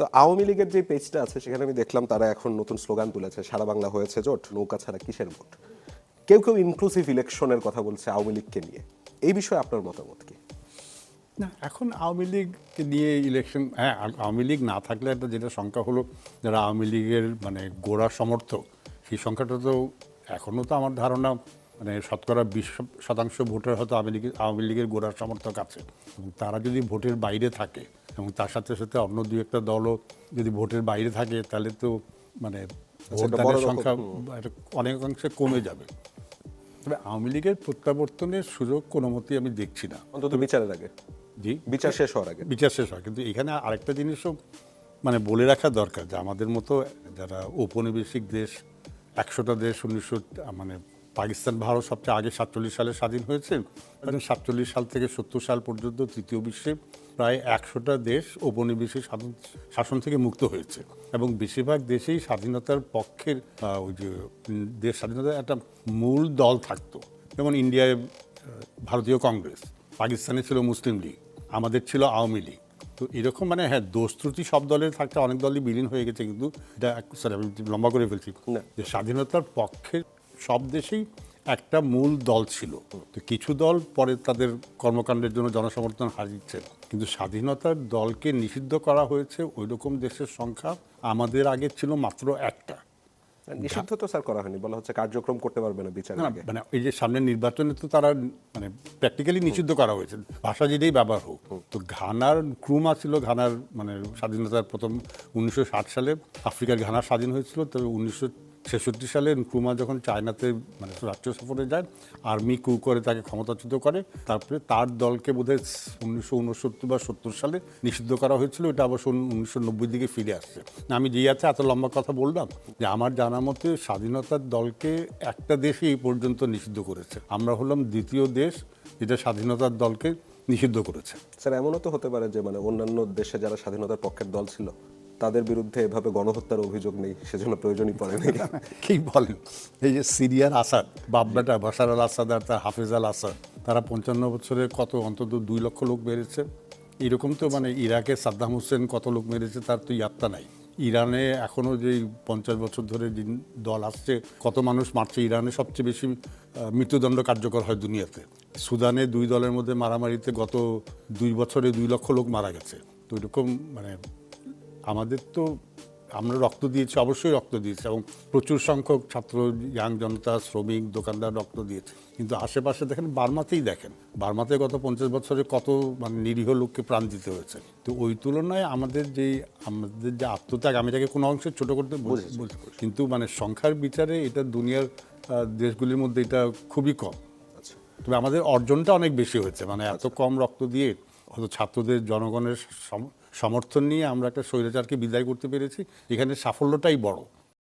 তো আওয়ামী লীগের যে পেজটা আছে, সেখানে আমি দেখলাম তারা এখন নতুন স্লোগান তুলেছে, সারা বাংলা হয়েছে জোট, নৌকা ছাড়া কিসের ভোট? কেউ কেউ ইনক্লুসিভ ইলেকশনের কথা বলছে আওয়ামী লীগকে নিয়ে। এই বিষয়ে আপনার মতামত কি? না, এখন আওয়ামী লীগকে নিয়ে ইলেকশন হ্যাঁ আওয়ামী লীগ না থাকলে একটা যেটা সংখ্যা হলো, যারা আওয়ামী লীগের মানে গোড়া সমর্থক, সেই সংখ্যাটা তো এখনও তো আমার ধারণা মানে শতকরা বিশ শতাংশ ভোটার হয়তো আওয়ামী লীগের আওয়ামী লীগের গোড়ার সমর্থক আছে। তারা যদি ভোটের বাইরে থাকে এবং তার সাথে সাথে অন্য দুই একটা দলও যদি ভোটের বাইরে থাকে তাহলে তো মানে ভোটদানের সংখ্যা অনেকাংশে কমে যাবে। তবে আওয়ামী লীগের প্রত্যাবর্তনের সুযোগ কোনো মতেই আমি দেখছি না। অন্তত বিচারের আগে। জি। বিচার শেষ হওয়ার আগে। বিচার শেষ হয় কিন্তু এখানে আরেকটা জিনিসও মানে বলে রাখা দরকার যে আমাদের মতো যারা ঔপনিবেশিক দেশ একশোটা দেশ উনিশশো মানে পাকিস্তান ভারত সবচেয়ে আগে সাতচল্লিশ সালে স্বাধীন হয়েছে সাতচল্লিশ সাল থেকে সত্তর সাল পর্যন্ত তৃতীয় বিশ্বে প্রায় একশোটা দেশ ঔপনিবেশিক শাসন থেকে মুক্ত হয়েছে। এবং বেশিরভাগ দেশেই স্বাধীনতার পক্ষের ওই যে দেশ স্বাধীনতার একটা মূল দল থাকতো। যেমন ইন্ডিয়ায় ভারতীয় কংগ্রেস পাকিস্তানে ছিল মুসলিম লীগ আমাদের ছিল আওয়ামী লীগ। তো এরকম মানে হ্যাঁ দোষ ত্রুটি সব দলের থাকতে অনেক দলই বিলীন হয়ে গেছে কিন্তু এটা সরি আমি লম্বা করে ফেলছি। যে স্বাধীনতার পক্ষে সব দেশেই একটা মূল দল ছিল। তো কিছু দল পরে তাদের কর্মকাণ্ডের জন্য জনসমর্থন হারিয়েছে। কিন্তু স্বাধীনতার দলকে নিষিদ্ধ করা হয়েছে ওই রকম দেশের সংখ্যা আমাদের আগে ছিল মাত্র একটা। নিষিদ্ধ তো স্যার করা হয়নি বলা হচ্ছে কার্যক্রম করতে পারবে না বিচারের না, মানে এই যে সামনের নির্বাচনে তো তারা মানে প্র্যাকটিক্যালি নিষিদ্ধ করা হয়েছে ভাষা যেটাই ব্যবহার হোক। তো ঘানার ক্রুমা ছিল ঘানার মানে স্বাধীনতার প্রথম উনিশশো ষাট সালে আফ্রিকার ঘানা স্বাধীন হয়েছিল তবে উনিশশো ছেষট্টি সালে ক্রুমা যখন চায়নাতে মানে রাষ্ট্রীয় সফরে যায়, আর্মি কু করে তাকে ক্ষমতাচ্যুত করে, তারপরে তার দলকে বোধহয় উনিশশো উনসত্তর বা সত্তর সালে নিষিদ্ধ করা হয়েছিল, এটা অবশ্য উনিশশো নব্বই দিকে ফিরে আসছে। আমি আছে এত লম্বা কথা বললাম যে আমার জানা মতে স্বাধীনতার দলকে একটা দেশই এই পর্যন্ত নিষিদ্ধ করেছে। আমরা হলাম দ্বিতীয় দেশ যেটা স্বাধীনতার দলকে নিষিদ্ধ করেছে। স্যার, এমনও তো হতে পারে যে মানে অন্যান্য দেশে যারা স্বাধীনতার পক্ষের দল ছিল তাদের বিরুদ্ধে এভাবে গণহত্যার অভিযোগ নেই, সেজন্য প্রয়োজনই পড়ে নেই। কি বলেন এই যে সিরিয়ার আসাদ বাবলাটা বাসার আল আসাদ আর তার হাফেজ আল আসাদ, তারা পঞ্চান্ন বছরে কত, অন্তত দুই লক্ষ লোক মেরেছে। এরকম তো মানে ইরাকে সাদ্দাম হোসেন কত লোক মেরেছে তার তো ইয়াত্তা নাই। ইরানে এখনও যে পঞ্চাশ বছর ধরে যে দল আসছে, কত মানুষ মারছে, ইরানে সবচেয়ে বেশি মৃত্যুদণ্ড কার্যকর হয় দুনিয়াতে। সুদানে দুই দলের মধ্যে মারামারিতে গত দুই বছরে দুই লক্ষ লোক মারা গেছে। তো এরকম মানে আমাদের তো আমরা রক্ত দিয়েছি অবশ্যই রক্ত দিয়েছি এবং প্রচুর সংখ্যক ছাত্র ইয়াং জনতা শ্রমিক দোকানদার রক্ত দিয়েছে। কিন্তু আশেপাশে দেখেন বার্মাতেই দেখেন বার্মাতে গত পঞ্চাশ বছরে কত মানে নিরীহ লোককে প্রাণ দিতে হয়েছে। তো ওই তুলনায় আমাদের যেই আমাদের যে আত্মত্যাগ আমি তাকে কোনো অংশে ছোটো করতে। কিন্তু মানে সংখ্যার বিচারে এটা দুনিয়ার দেশগুলির মধ্যে এটা খুবই কম। আচ্ছা। তবে আমাদের অর্জনটা অনেক বেশি হয়েছে মানে এত কম রক্ত দিয়ে হয়তো ছাত্রদের জনগণের সমর্থন নিয়ে আমরা একটা স্বৈরাচারকে বিদায় করতে পেরেছি। এখানে সাফল্যটাই বড়।